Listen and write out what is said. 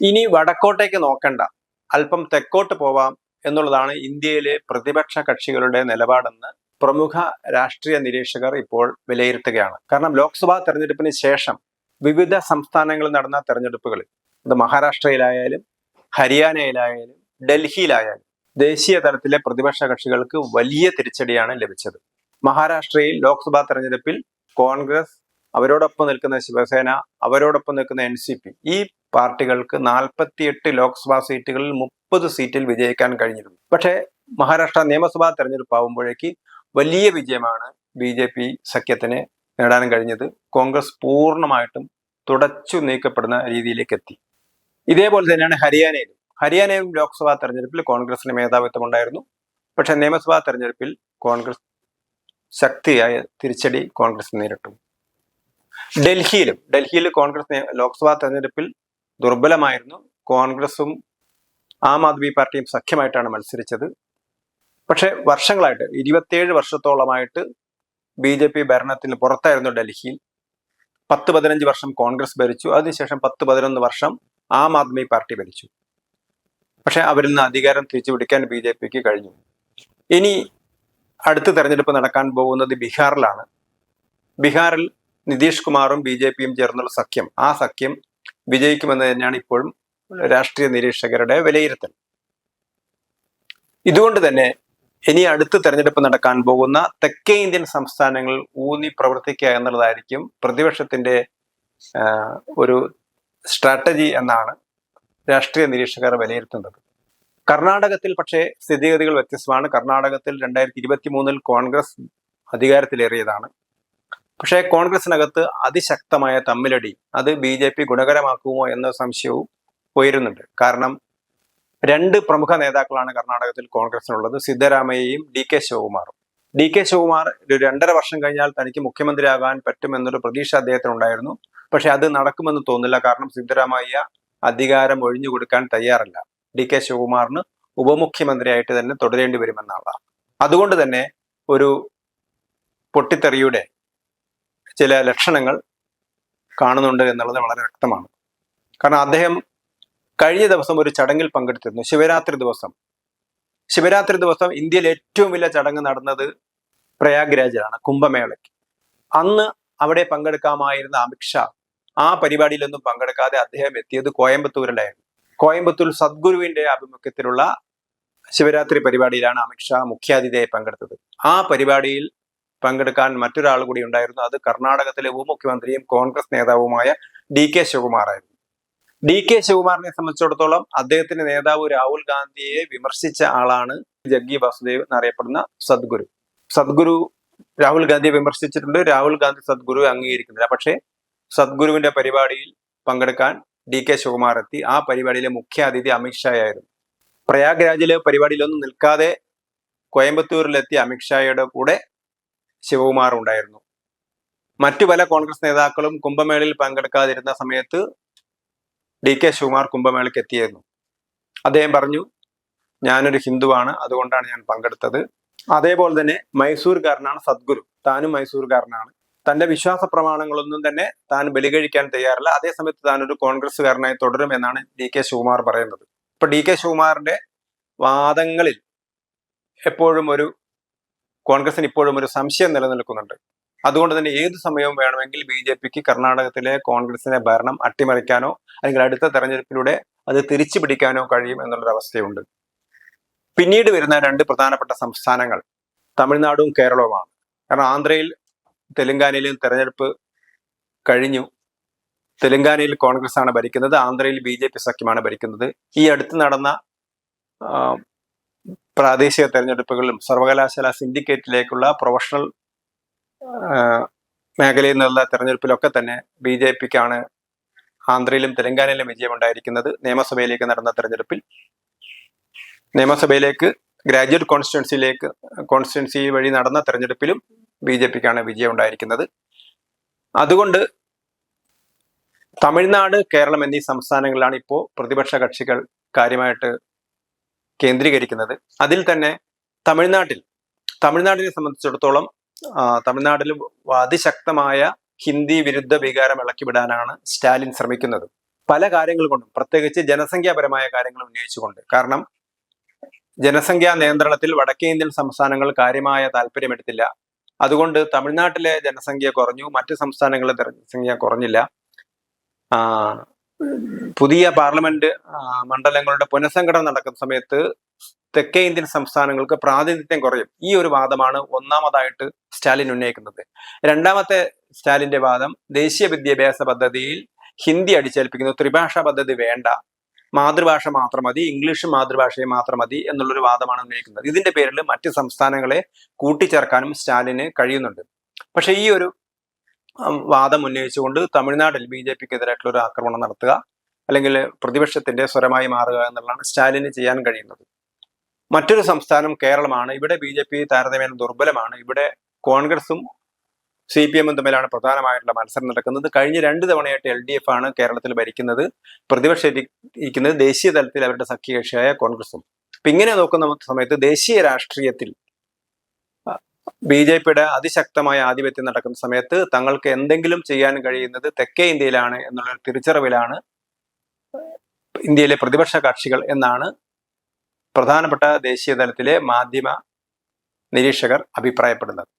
ഇനി വടക്കോട്ടേക്ക് നോക്കണ്ട. അല്പം തെക്കോട്ട് പോവാം എന്നുള്ളതാണ് ഇന്ത്യയിലെ പ്രതിപക്ഷ കക്ഷികളുടെ നിലപാടെന്ന് പ്രമുഖ രാഷ്ട്രീയ നിരീക്ഷകർ ഇപ്പോൾ വിലയിരുത്തുകയാണ്. കാരണം ലോക്സഭാ തെരഞ്ഞെടുപ്പിന് ശേഷം വിവിധ സംസ്ഥാനങ്ങളിൽ നടന്ന തെരഞ്ഞെടുപ്പുകളിൽ അത് മഹാരാഷ്ട്രയിലായാലും ഹരിയാനയിലായാലും ഡൽഹിയിലായാലും ദേശീയ തലത്തിലെ പ്രതിപക്ഷ കക്ഷികൾക്ക് വലിയ തിരിച്ചടിയാണ് ലഭിച്ചത്. മഹാരാഷ്ട്രയിൽ ലോക്സഭാ തെരഞ്ഞെടുപ്പിൽ കോൺഗ്രസ് അവരോടൊപ്പം നിൽക്കുന്ന ശിവസേന അവരോടൊപ്പം നിൽക്കുന്ന എൻ സി പി ഈ പാർട്ടികൾക്ക് നാൽപ്പത്തിയെട്ട് ലോക്സഭാ സീറ്റുകളിൽ മുപ്പത് സീറ്റിൽ വിജയിക്കാൻ കഴിഞ്ഞിരുന്നു. പക്ഷേ മഹാരാഷ്ട്ര നിയമസഭാ തെരഞ്ഞെടുപ്പ് ആവുമ്പോഴേക്ക് വലിയ വിജയമാണ് ബി ജെ പി സഖ്യത്തിന് നേടാൻ കഴിഞ്ഞത്. കോൺഗ്രസ് പൂർണമായിട്ടും തുടച്ചു നീക്കപ്പെടുന്ന രീതിയിലേക്ക് എത്തി ഇതേപോലെ തന്നെയാണ് ഹരിയാനയിലും. ഹരിയാനയും ലോക്സഭാ തെരഞ്ഞെടുപ്പിൽ കോൺഗ്രസിന് മേധാവിത്വം ഉണ്ടായിരുന്നു പക്ഷേ നിയമസഭാ തെരഞ്ഞെടുപ്പിൽ കോൺഗ്രസ് ശക്തിയായ തിരിച്ചടി കോൺഗ്രസ് നേരിട്ടു. ഡൽഹിയിലും ഡൽഹിയിൽ കോൺഗ്രസ് ലോക്സഭാ തെരഞ്ഞെടുപ്പിൽ ദുർബലമായിരുന്നു. കോൺഗ്രസും ആം ആദ്മി പാർട്ടിയും സഖ്യമായിട്ടാണ് മത്സരിച്ചത്. പക്ഷേ വർഷങ്ങളായിട്ട് ഇരുപത്തിയേഴ് വർഷത്തോളമായിട്ട് ബി ജെ പി ഭരണത്തിന് പുറത്തായിരുന്നു ഡൽഹിയിൽ. പത്ത് പതിനഞ്ച് വർഷം കോൺഗ്രസ് ഭരിച്ചു. അതിനുശേഷം പത്ത് പതിനൊന്ന് വർഷം ആം ആദ്മി പാർട്ടി ഭരിച്ചു. പക്ഷെ അവരിൽ നിന്ന് അധികാരം തിരിച്ചു പിടിക്കാൻ ബി ജെ പിക്ക് കഴിഞ്ഞു. ഇനി അടുത്ത തെരഞ്ഞെടുപ്പ് നടക്കാൻ പോകുന്നത് ബീഹാറിലാണ്. ബീഹാറിൽ നിതീഷ് കുമാറും ബി ജെ പിയും ചേർന്നുള്ള സഖ്യം. ആ സഖ്യം വിജയിക്കുമെന്ന് തന്നെയാണ് ഇപ്പോഴും രാഷ്ട്രീയ നിരീക്ഷകരുടെ വിലയിരുത്തൽ. ഇതുകൊണ്ട് തന്നെ ഇനി അടുത്ത തെരഞ്ഞെടുപ്പ് നടക്കാൻ പോകുന്ന തെക്കേ ഇന്ത്യൻ സംസ്ഥാനങ്ങൾ ഊന്നി പ്രവർത്തിക്കുക എന്നുള്ളതായിരിക്കും പ്രതിപക്ഷത്തിന്റെ ഒരു സ്ട്രാറ്റജി എന്നാണ് രാഷ്ട്രീയ നിരീക്ഷകർ വിലയിരുത്തുന്നത്. കർണാടകത്തിൽ പക്ഷേ സ്ഥിതിഗതികൾ വ്യത്യസ്തമാണ്. കർണാടകത്തിൽ രണ്ടായിരത്തി ഇരുപത്തി മൂന്നിൽ കോൺഗ്രസ് അധികാരത്തിലേറിയതാണ്. പക്ഷേ കോൺഗ്രസിനകത്ത് അതിശക്തമായ തമ്മിലടി അത് ബി ജെ പി ഗുണകരമാക്കുമോ എന്ന സംശയവും ഉയരുന്നുണ്ട്. കാരണം രണ്ട് പ്രമുഖ നേതാക്കളാണ് കർണാടകത്തിൽ കോൺഗ്രസിനുള്ളത്. സിദ്ധരാമയ്യയും ഡി കെ ശിവകുമാറും. ഡി കെ ശിവകുമാർ ഒരു രണ്ടര വർഷം കഴിഞ്ഞാൽ തനിക്ക് മുഖ്യമന്ത്രിയാകാൻ പറ്റുമെന്നൊരു പ്രതീക്ഷ അദ്ദേഹത്തിനുണ്ടായിരുന്നു. പക്ഷെ അത് നടക്കുമെന്ന് തോന്നില്ല കാരണം സിദ്ധരാമയ്യ അധികാരം ഒഴിഞ്ഞു കൊടുക്കാൻ തയ്യാറല്ല. ഡി കെ ശിവകുമാറിന് ഉപമുഖ്യമന്ത്രിയായിട്ട് തന്നെ തുടരേണ്ടി വരുമെന്നാണ്. അതുകൊണ്ട് തന്നെ ഒരു പൊട്ടിത്തെറിയുടെ ചില ലക്ഷണങ്ങൾ കാണുന്നുണ്ട് എന്നുള്ളത് വളരെ വ്യക്തമാണ്. കാരണം അദ്ദേഹം കഴിഞ്ഞ ദിവസം ഒരു ചടങ്ങിൽ പങ്കെടുത്തിരുന്നു. ശിവരാത്രി ദിവസം. ശിവരാത്രി ദിവസം ഇന്ത്യയിൽ ഏറ്റവും വലിയ ചടങ്ങ് നടന്നത് പ്രയാഗ്രാജിലാണ് കുംഭമേളയ്ക്ക്. അന്ന് അവിടെ പങ്കെടുക്കാമായിരുന്ന അമിത്ഷാ ആ പരിപാടിയിലൊന്നും പങ്കെടുക്കാതെ അദ്ദേഹം എത്തിയത് കോയമ്പത്തൂരിലായിരുന്നു. കോയമ്പത്തൂർ സദ്ഗുരുവിന്റെ ആഭിമുഖ്യത്തിലുള്ള ശിവരാത്രി പരിപാടിയിലാണ് അമിത്ഷാ മുഖ്യാതിഥിയായി പങ്കെടുത്തത്. ആ പരിപാടിയിൽ പങ്കെടുക്കാൻ മറ്റൊരാൾ കൂടി ഉണ്ടായിരുന്നു. അത് കർണാടകത്തിലെ ഉപമുഖ്യമന്ത്രിയും കോൺഗ്രസ് നേതാവുമായ ഡി കെ ശിവകുമാറായിരുന്നു. ഡി കെ ശിവകുമാറിനെ സംബന്ധിച്ചിടത്തോളം അദ്ദേഹത്തിന്റെ നേതാവ് രാഹുൽ ഗാന്ധിയെ വിമർശിച്ച ആളാണ് ജഗ്ഗി വാസുദേവ് എന്നറിയപ്പെടുന്ന സദ്ഗുരു. സദ്ഗുരു രാഹുൽ ഗാന്ധിയെ വിമർശിച്ചിട്ടുണ്ട്. രാഹുൽ ഗാന്ധി സദ്ഗുരു അംഗീകരിക്കുന്നില്ല. പക്ഷേ സദ്ഗുരുവിന്റെ പരിപാടിയിൽ പങ്കെടുക്കാൻ ഡി കെ ശിവകുമാർ എത്തി. ആ പരിപാടിയിലെ മുഖ്യ അതിഥി അമിത്ഷായായിരുന്നു പ്രയാഗ്രാജിലെ പരിപാടിയിലൊന്നും നിൽക്കാതെ കോയമ്പത്തൂരിലെത്തിയ അമിത്ഷായുടെ കൂടെ ശിവകുമാർ ഉണ്ടായിരുന്നു മറ്റു പല കോൺഗ്രസ് നേതാക്കളും കുംഭമേളയിൽ പങ്കെടുക്കാതിരുന്ന സമയത്ത് ഡി കെ ശിവകുമാർ കുംഭമേളയ്ക്ക് എത്തിയിരുന്നു. അദ്ദേഹം പറഞ്ഞു ഞാനൊരു ഹിന്ദുവാണ് അതുകൊണ്ടാണ് ഞാൻ പങ്കെടുത്തത്. അതേപോലെ തന്നെ മൈസൂർകാരനാണ് സദ്ഗുരു. താനും മൈസൂർകാരനാണ്. തന്റെ വിശ്വാസ പ്രമാണങ്ങളൊന്നും തന്നെ താൻ ബലികഴിക്കാൻ തയ്യാറില്ല. അതേസമയത്ത് താൻ ഒരു കോൺഗ്രസ്സുകാരനായി തുടരുമെന്നാണ് ഡി കെ ശിവകുമാർ പറയുന്നത്. ഇപ്പൊ ഡി കെ ശിവകുമാറിന്റെ വാദങ്ങളിൽ എപ്പോഴും ഒരു കോൺഗ്രസിന് ഇപ്പോഴും ഒരു സംശയം നിലനിൽക്കുന്നുണ്ട്. അതുകൊണ്ട് തന്നെ ഏത് സമയവും വേണമെങ്കിൽ ബി ജെ പിക്ക് കർണാടകത്തിലെ കോൺഗ്രസിന്റെ ഭരണം അട്ടിമറിക്കാനോ അല്ലെങ്കിൽ അടുത്ത തെരഞ്ഞെടുപ്പിലൂടെ അത് തിരിച്ചു പിടിക്കാനോ കഴിയും എന്നുള്ളൊരു അവസ്ഥയുണ്ട്. പിന്നീട് വരുന്ന രണ്ട് പ്രധാനപ്പെട്ട സംസ്ഥാനങ്ങൾ തമിഴ്നാടും കേരളവുമാണ്. കാരണം ആന്ധ്രയിൽ തെലങ്കാനയിലും തെരഞ്ഞെടുപ്പ് കഴിഞ്ഞു. തെലങ്കാനയിൽ കോൺഗ്രസ് ആണ് ഭരിക്കുന്നത്. ആന്ധ്രയിൽ ബി ജെ പി സഖ്യമാണ് ഭരിക്കുന്നത്. ഈ അടുത്ത് നടന്ന പ്രാദേശിക തെരഞ്ഞെടുപ്പുകളിലും സർവകലാശാല സിൻഡിക്കേറ്റിലേക്കുള്ള പ്രൊഫഷണൽ മേഖലയിൽ നിന്നുള്ള തെരഞ്ഞെടുപ്പിലൊക്കെ തന്നെ ബി ജെ പിക്കാണ് ആന്ധ്രയിലും തെലങ്കാനയിലും വിജയമുണ്ടായിരിക്കുന്നത്. നിയമസഭയിലേക്ക് നടന്ന തെരഞ്ഞെടുപ്പിൽ. നിയമസഭയിലേക്ക് ഗ്രാജുവേറ്റ് കോൺസ്റ്റിറ്റ്യൻസിയിലേക്ക് കോൺസ്റ്റിറ്റ്യൻസി വഴി നടന്ന തെരഞ്ഞെടുപ്പിലും ബി ജെ പിക്കാണ് വിജയം ഉണ്ടായിരിക്കുന്നത് അതുകൊണ്ട് തമിഴ്നാട് കേരളം എന്നീ സംസ്ഥാനങ്ങളിലാണ് ഇപ്പോൾ പ്രതിപക്ഷ കക്ഷികൾ കാര്യമായിട്ട് കേന്ദ്രീകരിക്കുന്നത്. അതിൽ തന്നെ തമിഴ്നാട്ടിൽ തമിഴ്നാടിനെ സംബന്ധിച്ചിടത്തോളം തമിഴ്നാട്ടിൽ അതിശക്തമായ ഹിന്ദി വിരുദ്ധ വികാരം ഇളക്കിവിടാനാണ് സ്റ്റാലിൻ ശ്രമിക്കുന്നത്. പല കാര്യങ്ങൾ കൊണ്ടും പ്രത്യേകിച്ച് ജനസംഖ്യാപരമായ കാര്യങ്ങൾ ഉന്നയിച്ചുകൊണ്ട്. കാരണം ജനസംഖ്യാ നിയന്ത്രണത്തിൽ വടക്കേ ഇന്ത്യൻ സംസ്ഥാനങ്ങൾ കാര്യമായ താല്പര്യമെടുത്തില്ല. അതുകൊണ്ട് തമിഴ്നാട്ടിലെ ജനസംഖ്യ കുറഞ്ഞു മറ്റു സംസ്ഥാനങ്ങളിലെ ജനസംഖ്യ കുറഞ്ഞില്ല. പുതിയ പാർലമെന്റ് മണ്ഡലങ്ങളുടെ പുനഃസംഘടന നടക്കുന്ന സമയത്ത് തെക്കേ ഇന്ത്യൻ സംസ്ഥാനങ്ങൾക്ക് പ്രാതിനിധ്യം കുറയും. ഈ ഒരു വാദമാണ് ഒന്നാമതായിട്ട് സ്റ്റാലിൻ ഉന്നയിക്കുന്നത്. രണ്ടാമത്തെ സ്റ്റാലിന്റെ വാദം ദേശീയ വിദ്യാഭ്യാസ പദ്ധതിയിൽ ഹിന്ദി അടിച്ചേൽപ്പിക്കുന്നു. ത്രിഭാഷാ പദ്ധതി വേണ്ട. മാതൃഭാഷ മാത്രം മതി ഇംഗ്ലീഷ് മാതൃഭാഷയെ മാത്രം മതി എന്നുള്ളൊരു വാദമാണ് ഉന്നയിക്കുന്നത്. ഇതിന്റെ പേരിൽ മറ്റ് സംസ്ഥാനങ്ങളെ കൂട്ടിച്ചേർക്കാനും സ്റ്റാലിന് കഴിയുന്നുണ്ട്. പക്ഷെ ഈ ഒരു വാദം ഉന്നയിച്ചുകൊണ്ട് തമിഴ്നാട്ടിൽ ബി ജെ പിക്ക് എതിരായിട്ടുള്ള ഒരു ആക്രമണം നടത്തുക അല്ലെങ്കിൽ പ്രതിപക്ഷത്തിന്റെ സ്വരമായി മാറുക എന്നുള്ളതാണ് സ്റ്റാലിന് ചെയ്യാൻ കഴിയുന്നത്. മറ്റൊരു സംസ്ഥാനം കേരളമാണ്. ഇവിടെ ബി ജെ പി താരതമ്യേന ദുർബലമാണ്. ഇവിടെ കോൺഗ്രസും സി പി എമ്മും തമ്മിലാണ് പ്രധാനമായിട്ടുള്ള മത്സരം നടക്കുന്നത്. കഴിഞ്ഞ രണ്ട് തവണയായിട്ട് എൽ ഡി എഫ് ആണ് കേരളത്തിൽ ഭരിക്കുന്നത്. പ്രതിപക്ഷം ഇരിക്കുന്നത് ദേശീയ തലത്തിൽ അവരുടെ സഖ്യകക്ഷിയായ കോൺഗ്രസും. അപ്പൊ ഇങ്ങനെ നോക്കുന്ന സമയത്ത് ദേശീയ രാഷ്ട്രീയത്തിൽ ബി ജെ പിയുടെ അതിശക്തമായ ആധിപത്യം നടക്കുന്ന സമയത്ത് തങ്ങൾക്ക് എന്തെങ്കിലും ചെയ്യാൻ കഴിയുന്നത് തെക്കേ ഇന്ത്യയിലാണ് എന്നുള്ള തിരിച്ചറിവിലാണ് ഇന്ത്യയിലെ പ്രതിപക്ഷ കക്ഷികൾ എന്നാണ് പ്രധാനപ്പെട്ട ദേശീയ തലത്തിലെ മാധ്യമ നിരീക്ഷകർ അഭിപ്രായപ്പെടുന്നത്.